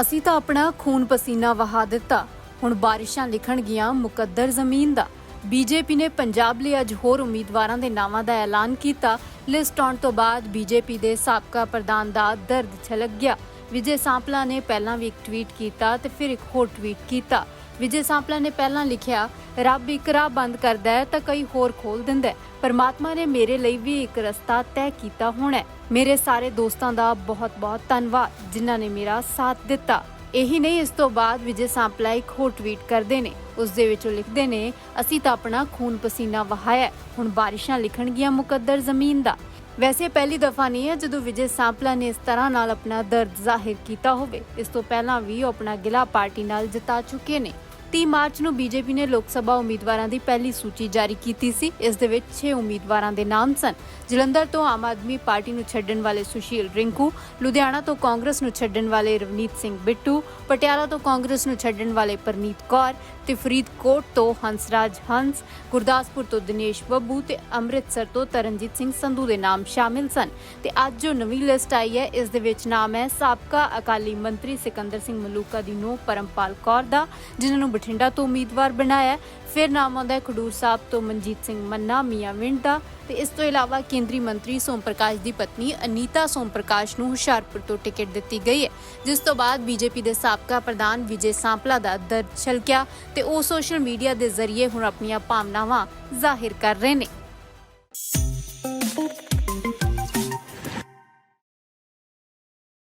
ਅਸੀਂ ਤਾਂ ਆਪਣਾ ਖੂਨ ਪਸੀਨਾ ਵਹਾ ਦਿੱਤਾ। ਹੁਣ ਬਾਰਿਸ਼ਾਂ ਲਿਖਣਗੀਆਂ ਮੁਕੱਦਰ ਜ਼ਮੀਨ ਦਾ। ਬੀਜੇਪੀ ਨੇ ਪੰਜਾਬ ਲਈ ਅੱਜ ਹੋਰ ਉਮੀਦਵਾਰਾਂ ਦੇ ਨਾਵਾਂ ਦਾ ਐਲਾਨ ਕੀਤਾ। ਲਿਸਟ ਆਉਣ ਤੋਂ ਬਾਅਦ ਬੀਜੇਪੀ ਦੇ ਸਾਬਕਾ ਪ੍ਰਧਾਨ ਦਾ ਦਰਦ ਛਲਕ ਗਿਆ। ਵਿਜੇ ਸਾਂਪਲਾ ਨੇ ਪਹਿਲਾਂ ਵੀ ਇੱਕ ਟਵੀਟ ਕੀਤਾ ਤੇ ਫਿਰ ਇੱਕ ਹੋਰ ਟਵੀਟ ਕੀਤਾ। ਵਿਜੇ ਸਾਂਪਲਾ ਨੇ ਪਹਿਲਾਂ ਲਿਖਿਆ, ਰੱਬ ਇੱਕ ਰਾਹ ਬੰਦ ਕਰਦਾ ਹੈ ਤਾਂ ਕਈ ਹੋਰ ਖੋਲ ਦਿੰਦਾ ਹੈ। ਪਰਮਾਤਮਾ ਨੇ ਮੇਰੇ ਲਈ ਵੀ ਇੱਕ ਰਸਤਾ ਤੈਅ ਕੀਤਾ ਹੋਣਾ ਹੈ। ਮੇਰੇ ਸਾਰੇ ਦੋਸਤਾਂ ਦਾ ਬਹੁਤ-ਬਹੁਤ ਧੰਨਵਾਦ, ਜਿਨ੍ਹਾਂ ਨੇ ਮੇਰਾ ਸਾਥ ਦਿੱਤਾ। ਇਹੀ ਨਹੀਂ ਇਸ ਤੋਂ ਬਾਅਦ ਵਿਜੇ ਸਾਂਪਲਾ ਇੱਕ ਹੋਰ ਟਵੀਟ ਕਰਦੇ ਨੇ। ਉਸ ਦੇ ਵਿੱਚ ਲਿਖਦੇ ਨੇ, ਅਸੀਂ ਤਾਂ ਆਪਣਾ ਖੂਨ ਪਸੀਨਾ ਵਹਾਇਆ ਹੁਣ ਬਾਰਿਸ਼ਾਂ ਲਿਖਣਗੀਆਂ ਮੁਕੱਦਰ ਜ਼ਮੀਨ ਦਾ। ਵੈਸੇ ਪਹਿਲੀ ਦਫਾ ਨਹੀਂ ਹੈ ਜਦੋਂ ਵਿਜੇ ਸਾਂਪਲਾ ਨੇ ਇਸ ਤਰ੍ਹਾਂ ਨਾਲ ਆਪਣਾ ਦਰਦ ਜ਼ਾਹਿਰ ਕੀਤਾ ਹੋਵੇ। ਇਸ ਤੋਂ ਪਹਿਲਾਂ ਵੀ ਉਹ ਆਪਣਾ ਗਿਲਾ ਪਾਰਟੀ ਨਾਲ ਜਿਤਾ ਚੁੱਕੇ ਨੇ। 30 ਮਾਰਚ ਨੂੰ ਬੀਜੇਪੀ ਨੇ ਲੋਕ ਸਭਾ ਉਮੀਦਵਾਰਾਂ ਦੀ ਪਹਿਲੀ ਸੂਚੀ ਜਾਰੀ ਕੀਤੀ ਸੀ। ਇਸ ਦੇ ਵਿੱਚ 6 ਉਮੀਦਵਾਰਾਂ ਦੇ ਨਾਮ ਸਨ। ਜਲੰਧਰ ਤੋਂ ਆਮ ਆਦਮੀ ਪਾਰਟੀ ਨੂੰ ਛੱਡਣ ਵਾਲੇ ਸੁਸ਼ੀਲ ਰਿੰਕੂ, ਲੁਧਿਆਣਾ ਤੋਂ ਕਾਂਗਰਸ ਨੂੰ ਛੱਡਣ ਵਾਲੇ ਰਵਨੀਤ ਸਿੰਘ ਬਿੱਟੂ, ਪਟਿਆਲਾ ਤੋਂ ਕਾਂਗਰਸ ਨੂੰ ਛੱਡਣ ਵਾਲੇ ਪਰਨੀਤ ਕੌਰ ਤੇ ਫਰੀਦਕੋਟ ਤੋਂ ਹੰਸਰਾਜ ਹੰਸ, ਗੁਰਦਾਸਪੁਰ ਤੋਂ ਦਿਨੇਸ਼ ਬੱਬੂ ਤੇ ਅੰਮ੍ਰਿਤਸਰ ਤੋਂ ਤਰਨਜੀਤ ਸਿੰਘ ਸੰਧੂ ਦੇ ਨਾਮ ਸ਼ਾਮਿਲ ਸਨ। ਤੇ ਅੱਜ ਜੋ ਨਵੀਂ ਲਿਸਟ ਆਈ ਹੈ, ਇਸ ਦੇ ਵਿੱਚ ਨਾਮ ਹੈ ਸਾਬਕਾ ਅਕਾਲੀ ਮੰਤਰੀ ਸਿਕੰਦਰ ਸਿੰਘ ਮਲੂਕਾ ਦੀ ਨੂੰ ਪਰਮਪਾਲ ਕੌਰ ਦਾ, ਜਿਨ੍ਹਾਂ ਨੂੰ ਬਠਿੰਡਾ ਤੋਂ ਉਮੀਦਵਾਰ ਬਣਾਇਆ। ਫਿਰ ਨਾਮ ਆਉਂਦਾ ਹੈ ਖਡੂਰ ਸਾਹਿਬ ਤੋਂ ਮਨਜੀਤ ਸਿੰਘ ਮੰਨਾ, ਮੀਆਂ ਵਿੰਡ ਦਾ ਤੇ ਇਸ ਤੋਂ ਇਲਾਵਾ ਕੇਂਦਰੀ ਮੰਤਰੀ ਸੋਮ ਪ੍ਰਕਾਸ਼ ਦੀ ਪਤਨੀ ਅਨੀਤਾ ਸੋਮ ਪ੍ਰਕਾਸ਼ ਨੂੰ ਹੁਸ਼ਿਆਰਪੁਰ ਤੋਂ ਟਿਕਟ ਦਿੱਤੀ ਗਈ ਹੈ। ਜਿਸ ਤੋਂ ਬਾਅਦ ਬੀਜੇਪੀ ਦੇ ਸਾਬਕਾ ਪ੍ਰਧਾਨ ਵਿਜੇ ਸਾਂਪਲਾ ਦਾ ਦਰਦ ਛਲਕਿਆ ਤੇ ਉਹ ਸੋਸ਼ਲ ਮੀਡੀਆ ਦੇ ਜ਼ਰੀਏ ਹੁਣ ਆਪਣੀਆਂ ਭਾਵਨਾਵਾਂ ਜ਼ਾਹਿਰ ਕਰ ਰਹੇ ਨੇ।